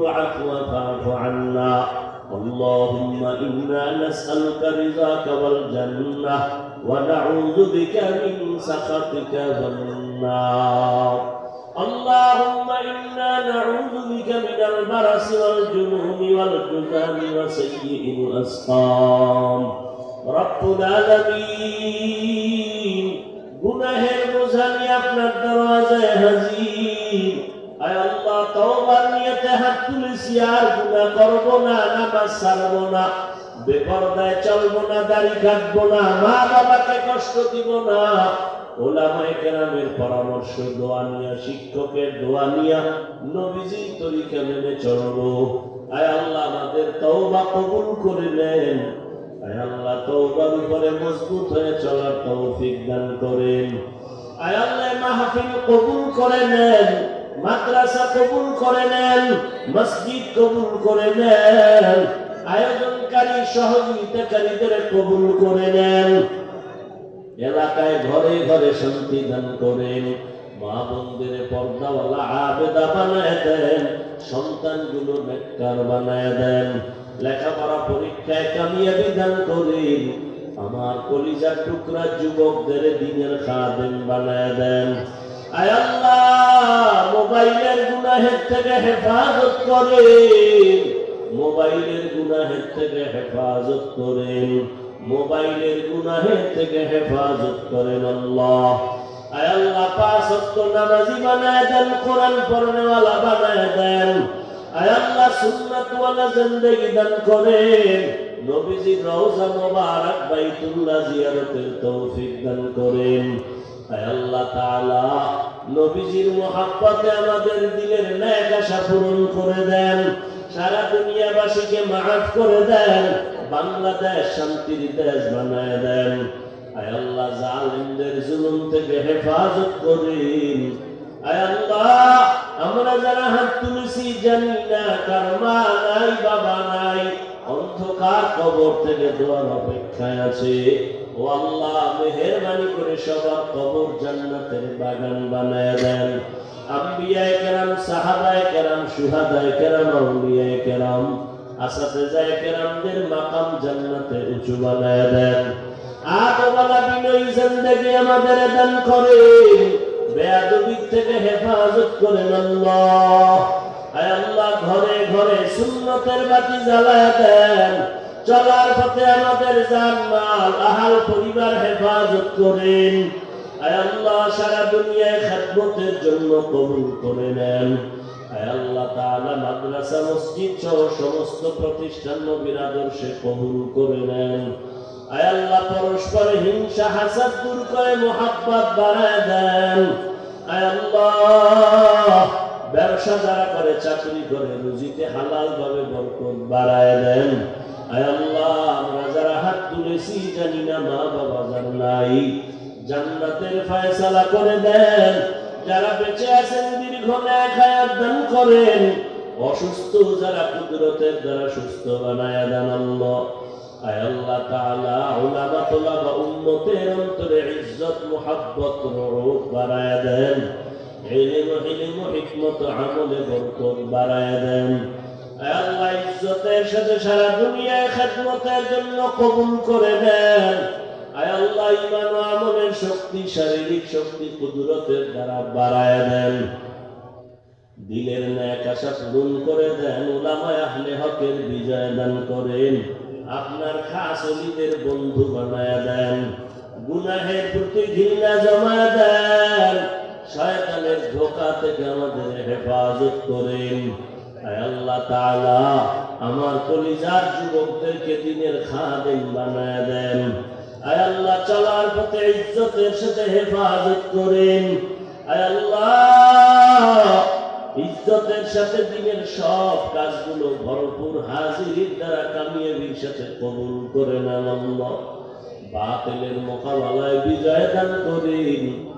العفو فاعف عنا اللهم إنا نسألك رضاك والجنة ونعوذ بك من سخطك والنار اللهم إنا نعوذ بك من البرص والجنون والجذام وسيء الأسقام رب العالمين গুনাহের বোঝা নিয়ে আপনার দরওয়াজায় হাজির হাত আর না না দাড়ি কষ্ট দিব না। পরামর্শ, দোয়া নিয়া, শিক্ষকের দোয়া নিয়া, নবীজির তরিকা মেনে চলবো। আয় আল্লাহ, আমাদের তওবা কবুল করে নেন। আয় আল্লাহ, তওবার উপরে মজবুত হয়ে চলার তৌফিক দান করেন। আয় আল্লাহ, মাহফিল কবুল করে নেন। মাদ্রাসা কবুল করে নেন, মসজিদ কবুল করে নেন, আয়োজনকারী সহযোগিতাকারীদের কবুল করে নেন। এলাকায় ঘরে ঘরে শান্তি দান করেন, মা বন্ধের পর্দাওয়ালা আবেদা বানায় দেন, সন্তানগুলো নেককার বানায় দেন। লেখাপড়া পরীক্ষায় কামিয়াবি দান করেন, আমার কলিজার টুকরা যুবকদের দিনের খাদেম বানায় দেন। আয় আল্লাহ মোবাইলের গুনাহের থেকে হেফাজত করেন মোবাইলের গুনাহের থেকে হেফাজত করেন। মোবাইলের গুনাহের থেকে হেফাজত করেন আল্লাহ। আল্লাহ জিয়ারতের তৌফিক দান করেন। আয় আল্লাহ তাআলা আমাদের দিলের ন্যাক আশা পূরণ করে দেন, সারা দুনিয়াবাসীকে মাফ করে দেন, বাংলাদেশ শান্তির দেশ বানায় দেন। আয় আল্লাহ জুলুম থেকে হেফাজত করেন। আয় আমরা যারা হাত তুলেছি জানি না কার মা নাই, বাবা নাই। অন্ধকার কবর থেকে দোয়ার অপেক্ষায় আছে। ও আল্লাহ, মেহেরবানি করে সবার কবর জান্নাতের বাগান বানায় দেন। আম্বিয়ায়ে কেরাম, সাহাবায়ে কেরাম সুহাদায়ে কেরাম কেরাম কেরামদের মাকাম জান্নাতে উঁচু বানায় দেন। বিনয়ী জিন্দেগি আমাদের দান বেয়াদবির থেকে হেফাজত করেন আল্লাহ। ঘরে সুন্নতের বাতি জ্বালায় দেন। চলার পথে আমাদের জানমাল, আহাল পরিবার হেফাজত করেন। আল্লাহ, সারা দুনিয়ায় জন্য কবুল করে নেন। সমস্ত প্রতিষ্ঠান করে নেন। হিংসা করে বাড়ায় দেন। ব্যবসা যারা করে, চাকরি করে, রুজিতে হালাল ভাবে বরকত বাড়ায় দেন। আমরা যারা হাত তুলেছি, জানি না মা বাবা যার নাই। জান্নাতের ফয়সালা করে দেন। যারা বেঁচে আছেন, দীর্ঘ দান করেন। অসুস্থ যারা কুদরতের দ্বারা সুস্থ বানায় দেন আল্লাহ। আয় তাআলা, উলামা তুলাবা উম্মতের অন্তরে ইজ্জত, মুহাব্বত রূপ বাড়ায় দেন। বাড়ায় দেন। আল্লাহ ইজ্জতের সাথে করে দিলের ন্যাক করে দেন ওলামায় হকের বিজয় দান করেন, আপনার খাস অলিদের বন্ধু বানায় দেন, গুনাহের প্রতি ঘৃণা জমা দেন। শয়তানের ধোকা থেকে আমাদের হেফাজত করেন। আল্লাহ আমার কলিজার যুবকদেরকে দিনের খাদেম বানায় দেন। ইজ্জতের সাথে করেন। দিনের সব ভরপুর দ্বারা করে বাতিলের মোকাবেলায় বিজয় দান করেন।